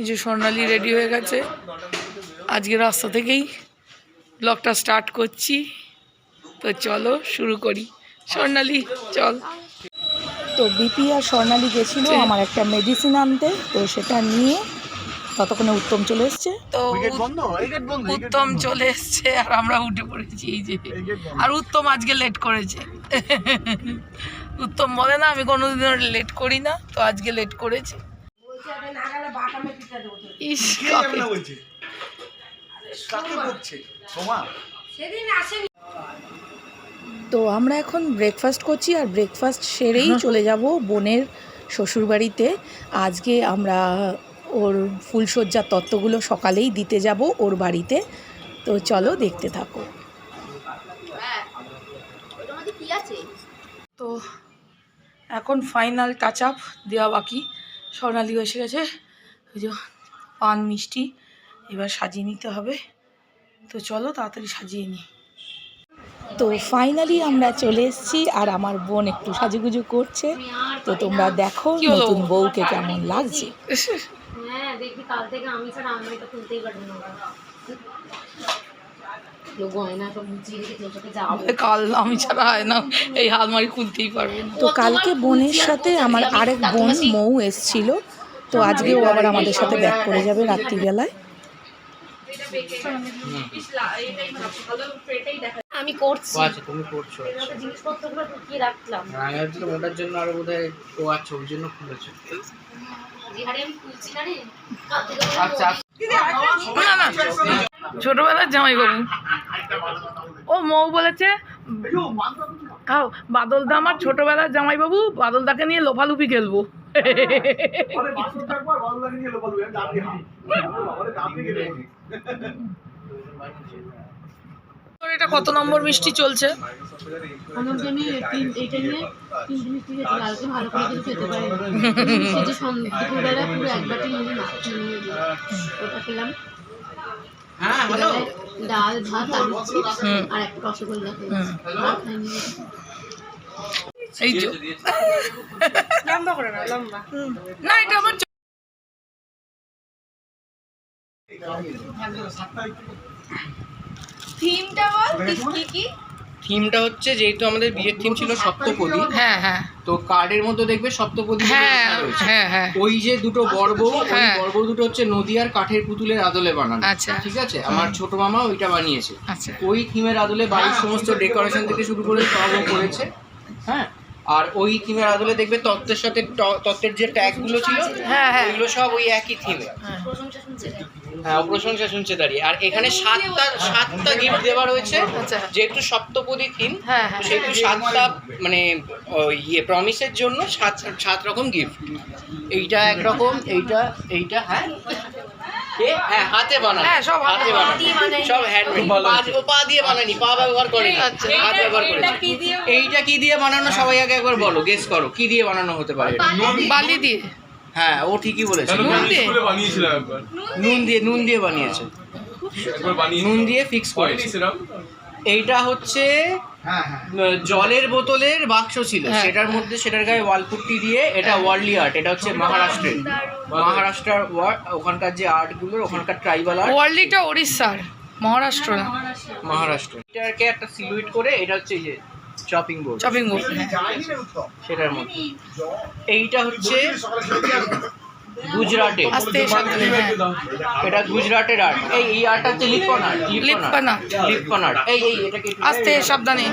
এই যে স্বর্ণালী রেডি হয়ে গেছে। আজকে রাস্তা থেকেই ব্লগটা স্টার্ট করছি। তো চলো শুরু করি। স্বর্ণালী চল। তো বিপি আর স্বর্ণালী গেছিল আমার একটা মেডিসিন আনতে তো সেটা নিয়ে ততক্ষণে উত্তম চলে এসছে। তো উত্তম চলে এসছে আর আমরা উঠে পড়েছি এই যে। আর উত্তম আজকে লেট করেছে। উত্তম বলে না আমি কোনোদিনও লেট করি না তো আজকে লেট করেছে। ইস কাকে- বলছে তো আমরা এখন ব্রেকফাস্ট করছি আর ব্রেকফাস্ট সেরেই চলে যাব বোনের শ্বশুরবাড়িতে। আজকে আমরা ওর ফুলসজ্জার তত্ত্বগুলো সকালেই দিতে যাব ওর বাড়িতে। তো চলো দেখতে থাকো। তো এখন ফাইনাল টাচ আপ দেওয়া বাকি। স্বর্ণালী এসে গেছে। ওই যে পান মিষ্টি এবার সাজিয়ে নিতে হবে। তো চলো তাড়াতাড়ি সাজিয়ে নিই। তো ফাইনালি আমরা চলে এসেছি আর আমার বোন একটু সাজুগুজু করছে। তো তোমরা দেখো নতুন বউকে কেমন লাগছে। হ্যাঁ দেখবি কাল থেকে আমি ছাড়া আমি তো খুলতেই পারব না। গয়না সব সাথে কাল আমি ছাড়া হয় না। এই আলমারি খুলতেই পারবে তো কালকে বোনের সাথে আমার আরেক বোন মৌ এসছিল। তো আজকে ও আবার আমাদের সাথে ব্যাক করে যাবে রাত্রিবেলায়। আমি করছি। আচ্ছা তুমি করছ জিনিসপত্রগুলো ঢুকিয়ে রাখলাম। আমি ওটার জন্য আরও বোধ ও আচ্ছা ওর জন্য খুলেছো। ছোটবেলার জামাইবাবু ও মৌ বলেছে খাও বাদলদা আমার ছোটবেলার জামাইবাবু বাদলদাকে নিয়ে লোফালুপি খেলব। তোর এটা কত নম্বর মিষ্টি চলছে? তিন এইটা নিয়ে তিন কালকে ভালো করে কিছু খেতে পারি সেই দুপুরবেলা পুরো এক বাটি নিয়ে মাছ ওটা খেলাম। হ্যাঁ ডাল ভাত আলু আর একটা রসগোল্লা না এটা আমার থিমটা হচ্ছে যেহেতু আমাদের বিয়ের থিম ছিল সপ্তপদী। হ্যাঁ হ্যাঁ। তো কার্ডের মধ্যে দেখবে সপ্তপদী বলে হ্যাঁ রয়েছে। হ্যাঁ হ্যাঁ। ওই যে দুটো বর্ব ওই হ্যাঁ। বর্ব দুটো হচ্ছে নদিয়ার কাঠের পুতুলের আদলে বানানো। আচ্ছা। ঠিক আছে? আমার ছোট মামা ওইটা বানিয়েছে। আচ্ছা। ওই থিমের আদলে বাড়ির সমস্ত ডেকোরেশন থেকে শুরু করে সবও করেছে। হ্যাঁ? আর ওই থিমের আদলে দেখবে তত্ত্বের সাথে ট- তত্ত্বের যে ট্যাগগুলো ছিল হ্যাঁ, হ্যাঁ। ওইগুলো সব ওই একই থিমে হ্যাঁ শুনছে দাঁড়িয়ে। আর এখানে সাতটা সাতটা গিফট দেওয়া রয়েছে। আচ্ছা। যেহেতু সপ্তপদী থিম হ্যাঁ, হ্যাঁ। সেহেতু সাতটা মানে ইয়ে প্রমিসের জন্য সাত সাত রকম গিফট এইটা একরকম এইটা এইটা হ্যাঁ? হ্যাঁ হাতে বানানো। হ্যাঁ, সব হাতে বানানো। সব হ্যান্ডমেড ও পা দিয়ে বানানি পা ব্যবহার করেনি। আচ্ছা। হাত ব্যবহার করেছে এইটা কি দিয়ে বানানো? সবাই আগে একবার বলো গেস করো। কি দিয়ে বানানো হতে পারে? বালি দিয়ে। হ্যাঁ ও ঠিকই বলেছে। নুন দিয়ে? নুন দিয়ে বানিয়েছে। নুন দিয়ে ফিক্স করেছে। এইটা হচ্ছে জলের বোতলের বাক্স ছিল। হ্যাঁ। সেটার মধ্যে সেটার গায়ে ওয়ালপুট্টি দিয়ে এটা ওয়ার্ল্ডলি আর্ট এটা হচ্ছে মহারাষ্ট্রের। মহারাষ্ট্রার ওখানকার যে আর্টগুলো ওখানকার ট্রাইবাল আর্ট ওয়ার্ল্ডলিটা উড়িষ্যার মহারাষ্ট্র না। মহারাষ্ট্র। এটাকে একটা সিলুইট করে এটা হচ্ছে এই যে চপিং বোর্ড। চপিং বোর্ড সেটার মধ্যে এইটা হচ্ছে গুজরাটে। আস্তে সাবধানে হ্যাঁ। এটা গুজরাটের আর্ট এই এই আর্টটা হচ্ছে লিপন আর্ট। লিপন আর্ট এই এই এটাকে আস্তে সাবধানে।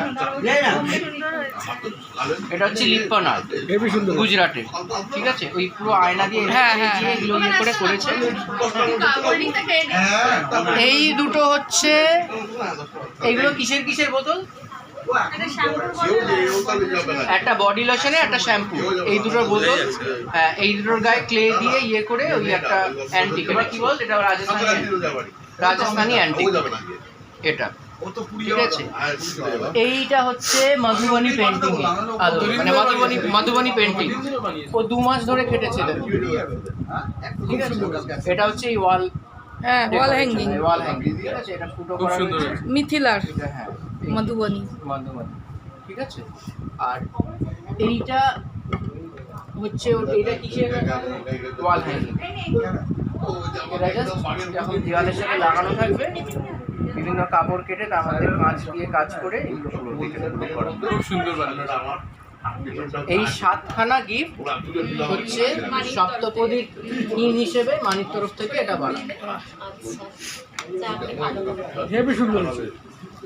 এটা হচ্ছে লিপ্পন আর্ট গুজরাটের ঠিক আছে? ওই পুরো আয়না দিয়ে হ্যাঁ, হ্যাঁ, দিয়ে এগুলো ইয়ে করে করেছে। এই দুটো হচ্ছে এইগুলো কিসের কিসের বোতল? একটা বডি লোশনে একটা শ্যাম্পু এই দুটোর বোতল হ্যাঁ এই দুটোর গায়ে ক্লে দিয়ে ইয়ে করে ওই একটা অ্যান্টিক এটা কি বল এটা রাজস্থানি রাজস্থানি অ্যান্টিক এটা। ঠিক আছে? এইটা হচ্ছে মধুবনী পেন্টিং মানে মধুবনী মধুবনী পেন্টিং ও দু মাস ধরে কেটেছিলেন ঠিক আছে? এটা হচ্ছে এই ওয়াল হ্যাঁ ওয়াল হ্যাঙ্গিং ওয়াল হ্যাঙ্গিং ঠিক আছে? এটা ফুটো করা মিথিলার। হ্যাঁ। মধুবনী। মধুবনী। ঠিক আছে? আর এইটা হচ্ছে এটা কিসের ওয়াল হ্যাঙ্গিং এটা যখন দেওয়ালের সাথে লাগানো থাকবে। বিভিন্ন কাপড় কেটে তার মধ্যে কাঁচ দিয়ে কাজ করে খুব সুন্দর এই সাতখানা গিফট হচ্ছে সপ্তপদীর থিম হিসেবে মানির তরফ থেকে এটা বানানো। হেবি সুন্দর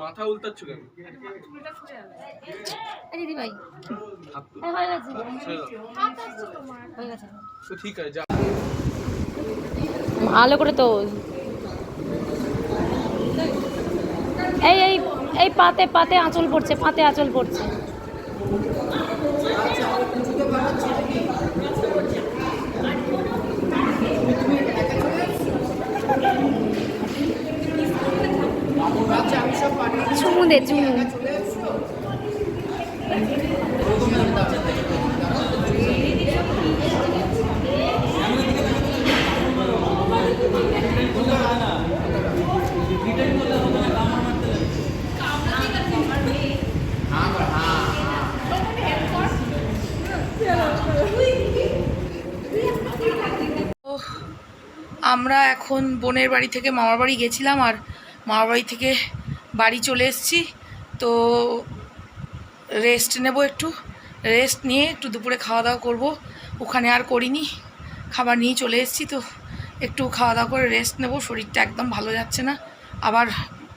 মাথা উল্টাচ্ছ কেন? দিদি ভাই হয়ে গেছে। হয়ে গেছে। তো ঠিক আছে যা। ভালো করে তো। এই এই এই পাতে পাতে আঁচল পড়ছে পাতে আঁচল পড়ছে। চুমু। দে চুমু আমরা এখন বোনের বাড়ি থেকে মামার বাড়ি গেছিলাম আর মামার বাড়ি থেকে বাড়ি চলে এসেছি। তো রেস্ট নেব একটু। রেস্ট নিয়ে একটু দুপুরে খাওয়া দাওয়া করব। ওখানে আর করিনি। খাবার নিয়ে চলে এসেছি তো। একটু খাওয়া দাওয়া করে রেস্ট নেব। শরীরটা একদম ভালো যাচ্ছে না। আবার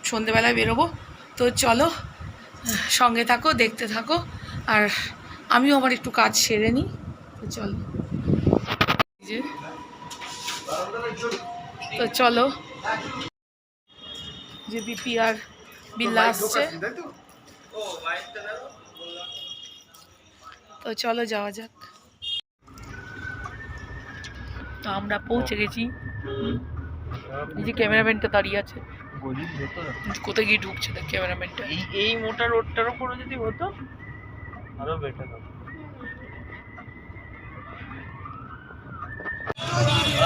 সন্ধেবেলায় বেরোবো। তো চলো, সঙ্গে থাকো, দেখতে থাকো। আর আমিও আমার একটু কাজ সেরে নিই। তো চলো। তো চলো। যে বিপি আর বিল্লা আসছে। তো? চলো যাওয়া যাক। তো আমরা পৌঁছে গেছি। এই যে ক্যামেরাম্যানটা দাঁড়িয়ে আছে। কোথায় গিয়ে ঢুকছে দেখ ক্যামেরাম্যানটা। এই এই মোটা রোডটার উপরে যদি হতো আরও বেটার হতো।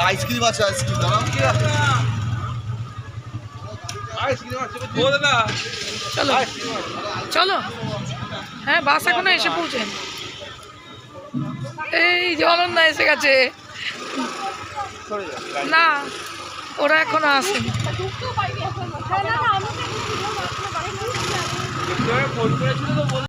আইসক্রিম আছে আইসক্রিম। দাঁড়াও আইসক্রিম আছে ও দাদা চলো। চলো। হ্যাঁ বাস এখনও এসে পৌঁছে। এই জলন্না এসে গেছে। না ওরা এখনও আসেনি। ফোন করেছিল তো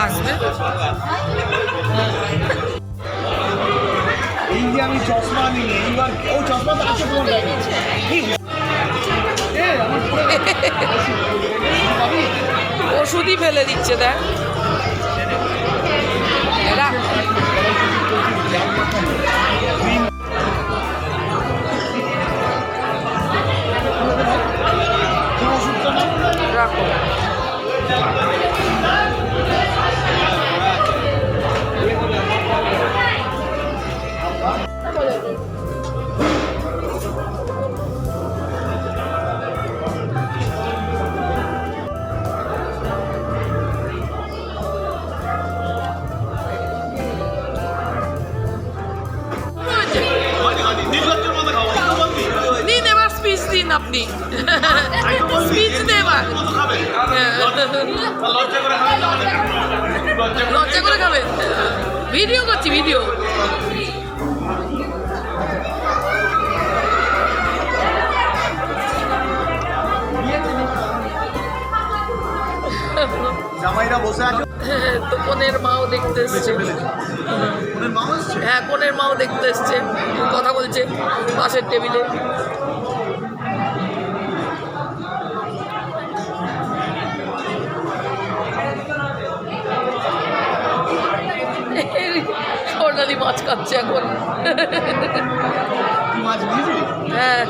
আসবে। এই যে আমি চশমা নিই এইবার ও চশমা তো আছে তোমার ওষুধই ফেলে দিচ্ছে দেখ। Thank you. স্পিচ আপনি। স্পিচ দেবার লজ্জা করে ভিডিও করছি ভিডিও। জামাইরা বসে আছে? তো কনের মাও দেখতে এসছে। হ্যাঁ কনের মাও দেখতে এসছে। কথা বলছে পাশের টেবিলে স্বর্ণালী মাছ খাচ্ছে এখন। মাছ হ্যাঁ।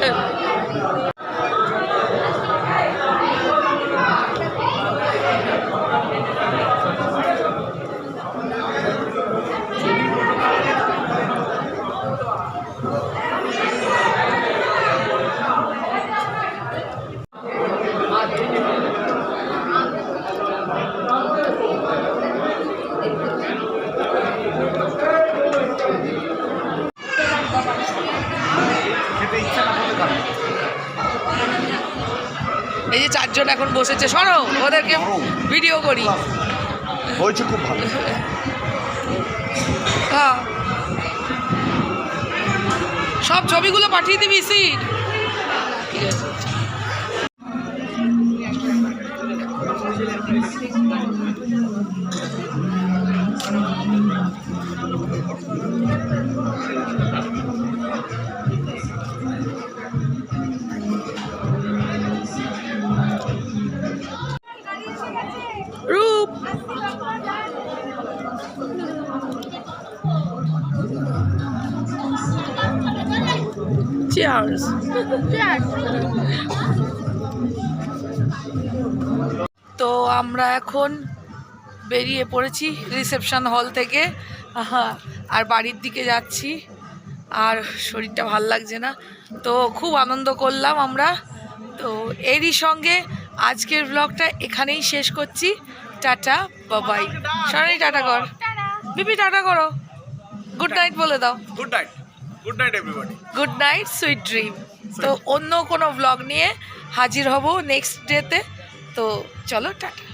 এখন বসেছে। সরো ওদেরকে ভিডিও করি। হয়েছে খুব ভালো। হ্যাঁ। সব ছবিগুলো পাঠিয়ে দিবি সিট ঠিক আছে। এখন বেরিয়ে পড়েছি রিসেপশন হল থেকে। আর বাড়ির দিকে যাচ্ছি। আর শরীরটা ভালো লাগছে না। তো খুব আনন্দ করলাম আমরা। তো এরই সঙ্গে আজকের ব্লগটা এখানেই শেষ করছি। টাটা বাবাই সরাই টাটা কর। বিপি টাটা করো। গুড নাইট বলে দাও। Good night good night everybody good night sweet dream তো অন্য কোনো ব্লগ নিয়ে হাজির হব নেক্সট ডেতে তো চলো টাটা।